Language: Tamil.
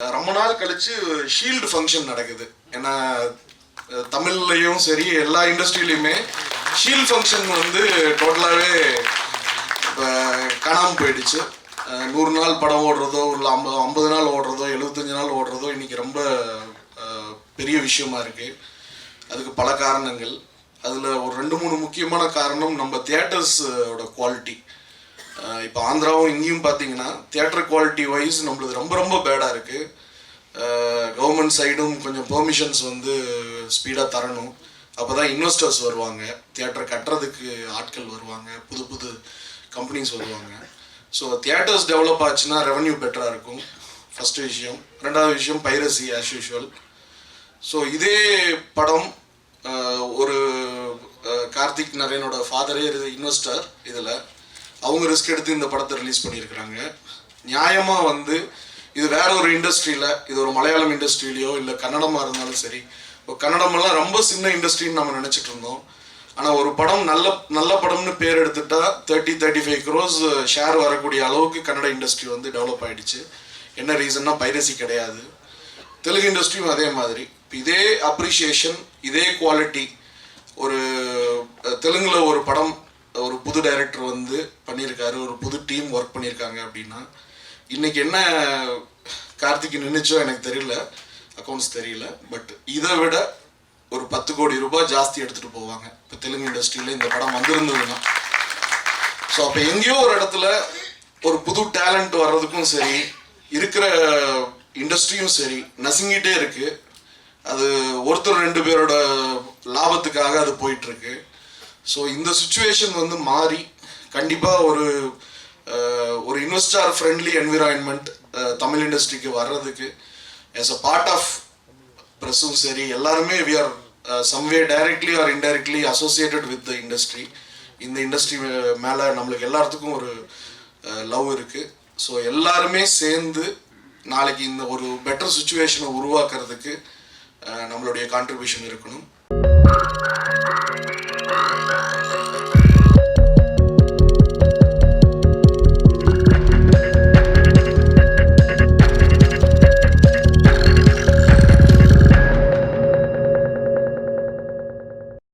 ரொம்ப நாள் கழிச்சு ஷீல்டு ஃபங்க்ஷன் நடக்குது. ஏன்னா தமிழ்லையும் சரி எல்லா இண்டஸ்ட்ரியிலையுமே ஷீல்டு ஃபங்க்ஷன் வந்து டோட்டலாகவே இப்போ காணாமல் போயிடுச்சு. நூறு நாள் படம் ஓடுறதோ இல்லை ஐம்பது ஐம்பது நாள் ஓடுறதோ எழுபத்தஞ்சு நாள் ஓடுறதோ இன்றைக்கி ரொம்ப பெரிய விஷயமா இருக்குது அதுக்கு பல காரணங்கள். அதில் ஒரு ரெண்டு மூணு முக்கியமான காரணம் நம்ம தியேட்டர்ஸோட குவாலிட்டி இப்போ ஆந்திராவும் இங்கேயும் பார்த்தீங்கன்னா தியேட்டர் குவாலிட்டி வைஸ் நம்மளுக்கு ரொம்ப ரொம்ப பேடாக இருக்குது கவர்மெண்ட் சைடும் கொஞ்சம் பெர்மிஷன்ஸ் வந்து ஸ்பீடாக தரணும். அப்போ தான் இன்வெஸ்டர்ஸ் வருவாங்க. தியேட்டர் கட்டுறதுக்கு ஆட்கள் வருவாங்க. புது புது கம்பெனிஸ் வருவாங்க. ஸோ தியேட்டர்ஸ் டெவலப் ஆச்சுன்னா ரெவன்யூ பெட்டராக இருக்கும். ஃபஸ்ட்டு விஷயம். ரெண்டாவது விஷயம் பைரசி ஆஸ் யூஷுவல் ஸோ இதே படம் ஒரு கார்த்திக் நரேனோட ஃபாதரே இன்வெஸ்டர் இதில். அவங்க ரிஸ்க் எடுத்து இந்த படத்தை ரிலீஸ் பண்ணியிருக்கிறாங்க. நியாயமாக வந்து இது வேற ஒரு இண்டஸ்ட்ரியில் இது ஒரு மலையாளம் இண்டஸ்ட்ரியிலையோ இல்லை கன்னடமாக இருந்தாலும் சரி இப்போ கன்னடமெல்லாம் ரொம்ப சின்ன இண்டஸ்ட்ரின்னு நம்ம நினச்சிட்டு இருந்தோம். ஆனால் ஒரு படம் நல்ல நல்ல படம்னு பேர் எடுத்துட்டா thirty thirty five crores share வரக்கூடிய அளவுக்கு கன்னட இண்டஸ்ட்ரி வந்து டெவலப் ஆகிடுச்சு என்ன ரீசன்னா பைரசி கிடையாது. தெலுங்கு இண்டஸ்ட்ரியும் அதே மாதிரி. இதே அப்ரிஷியேஷன் இதே குவாலிட்டி ஒரு தெலுங்கில் ஒரு படம் புது டைரக்டர் வந்து பண்ணியிருக்காரு ஒரு புது டீம் ஒர்க் பண்ணியிருக்காங்க அப்படின்னா இன்னைக்கு என்ன கார்த்திக் நின்றுச்சோ எனக்கு தெரியல அக்கௌண்ட்ஸ் தெரியல பட் இதை விட ஒரு பத்து கோடி ரூபாய் ஜாஸ்தி எடுத்துட்டு போவாங்க. இப்போ தெலுங்கு இண்டஸ்ட்ரியில் இந்த படம் வந்திருந்ததுன்னா. ஸோ அப்போ எங்கேயோ ஒரு இடத்துல ஒரு புது டேலண்ட் வர்றதுக்கும் சரி இருக்கிற இண்டஸ்ட்ரியும் சரி நசுங்கிட்டே இருக்கு. அது ஒருத்தர் ரெண்டு பேரோட லாபத்துக்காக அது போயிட்டுருக்கு ஸோ இந்த சுச்சுவேஷன் வந்து மாறி கண்டிப்பாக ஒரு ஒரு இன்வெஸ்டார் ஃப்ரெண்ட்லி என்விரான்மெண்ட் தமிழ் இண்டஸ்ட்ரிக்கு வர்றதுக்கு ஆஸ் அ பார்ட் ஆஃப் ப்ரெஸ்ஸும் சரி எல்லாருமே we are someway directly or indirectly associated with the industry இந்த இண்டஸ்ட்ரி மேலே நம்மளுக்கு எல்லாத்துக்கும் ஒரு லவ் இருக்குது ஸோ எல்லாருமே சேர்ந்து நாளைக்கு இந்த ஒரு பெட்டர் சுச்சுவேஷனை உருவாக்குறதுக்கு நம்மளுடைய கான்ட்ரிபியூஷன் இருக்கணும்.